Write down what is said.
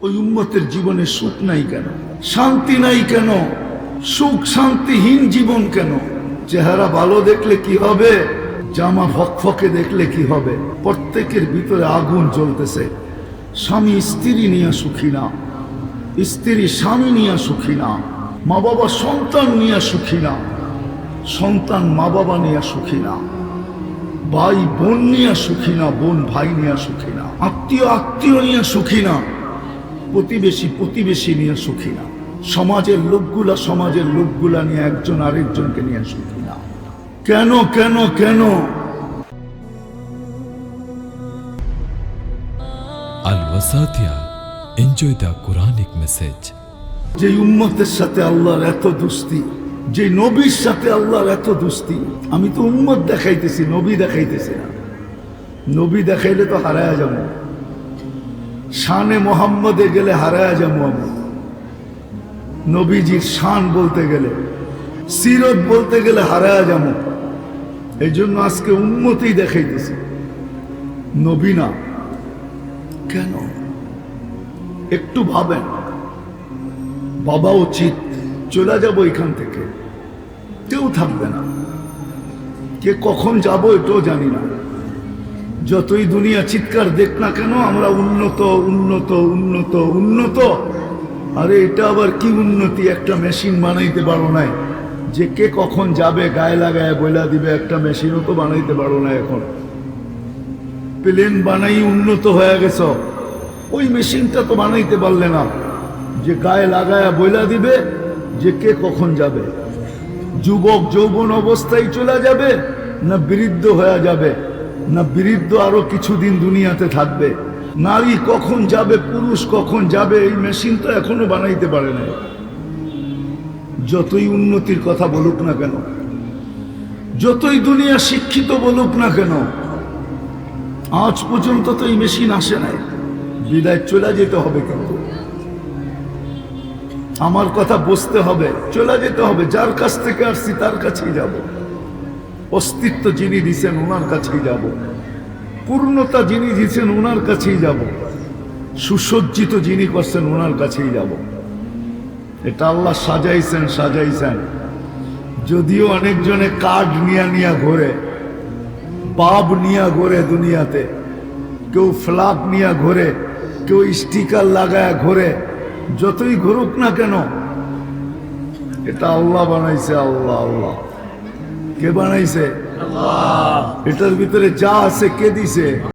ওই উম্মতের জীবনে সুখ নাই কেন? শান্তি নাই কেন? সুখ, শান্তিহীন জীবন কেন? চেহারা ভালো দেখলে কি হবে? জামা ফকফকে দেখলে কি হবে? প্রত্যেকের ভিতরে আগুন জ্বলতেছে। স্বামী স্ত্রী নিয়ে সুখী না। স্ত্রী স্বামী নিয়ে সুখী না। মা বাবা সন্তান নিয়ে সুখী না। সন্তান মা বাবা নিয়ে সুখী না। ভাই বোন নিয়ে সুখী না বোন ভাই নিয়ে সুখী না। আত্মীয় আত্মীয় নিয়ে সুখী না। প্রতিবেশী প্রতিবেশী নিয়ে সুখী না সমাজের লোকগুলা সমাজের লোকগুলা নিয়ে একজন আরেকজনকে নিয়ে সুখী না কেন কেন কেন. Enjoy the Quranic message. যে উম্মতের সাথে আল্লাহর এত দুস্তি যে নবীর সাথে আল্লাহর এত দুস্তি আমি তো উম্মত দেখাইতেছি নবী দেখাইতেছি না নবী দেখাইলে তো হারায়া যাব শানে মোহাম্মদে গেলে হারায়া যাব আমি নবীজির শান বলতে গেলে, সিরত বলতে গেলে হারায়া যাব এই জন্য আজকে উন্মতেই দেখাইতেছি। নবী না, কেন? একটু ভাবেন। বাবা উচিত চলে যাব এখান থেকে। কেউ থাকবে না। কে কখন যাব এটাও জানি না। যতই দুনিয়া চিৎকার দেখ না কেন, আমরা উন্নত উন্নত উন্নত উন্নত। আরে, এটা আবার কি উন্নতি? একটা মেশিন বানাইতে পারো নাই। যে কে কখন যাবে, গায়ে লাগায়, বইলা দিবে, একটা মেশিনও তো বানাইতে পারো না এখন। প্লেন বানাই উন্নত হয়ে গেছ। ওই মেশিনটা তো বানাইতে পারলে না। যে গায়ে লাগায়া, বইলা দিবে, যে কে কখন যাবে। যুবক যৌবন অবস্থায় চলে যাবে না বৃদ্ধ হয়ে যাবে? না বৃদ্ধ আরও কিছুদিন দুনিয়াতে থাকবে। নারী কখন যাবে, পুরুষ কখন যাবে, এই মেশিন তো এখনও বানাইতে পারে না যতই উন্নতির কথা বলুক না কেন, যতই দুনিয়া শিক্ষিত বলুক না কেন, আজ পর্যন্ত তো এই মেশিন আসে নাই। বিদায় চলে যেতে হবে কিন্তু। আমার কথা বুঝতে হবে, চলে যেতে হবে। যার কাছ থেকে আসছি, তার কাছেই যাব। অস্তিত্ব যিনি দিছেন ওনার কাছেই যাব। পূর্ণতা যিনি দিছেন ওনার কাছেই যাব। সুসজ্জিত যিনি করছেন ওনার কাছেই যাব। এটা আল্লাহ সাজাইছেন সাজাইছেন। যদিও অনেকজনে কার্ড নিয়া নিয়া ঘোরে, বাব নিয়া ঘোরে দুনিয়াতে, কেউ ফ্লাগ নিয়া ঘোরে, কেউ স্টিকার লাগায় ঘোরে, যতই ঘুরুক না কেন, এটা আল্লাহ বানাইছে আল্লাহ আল্লাহ। কে বানাইছে? এটার ভিতরে যা আছে কে দিছে?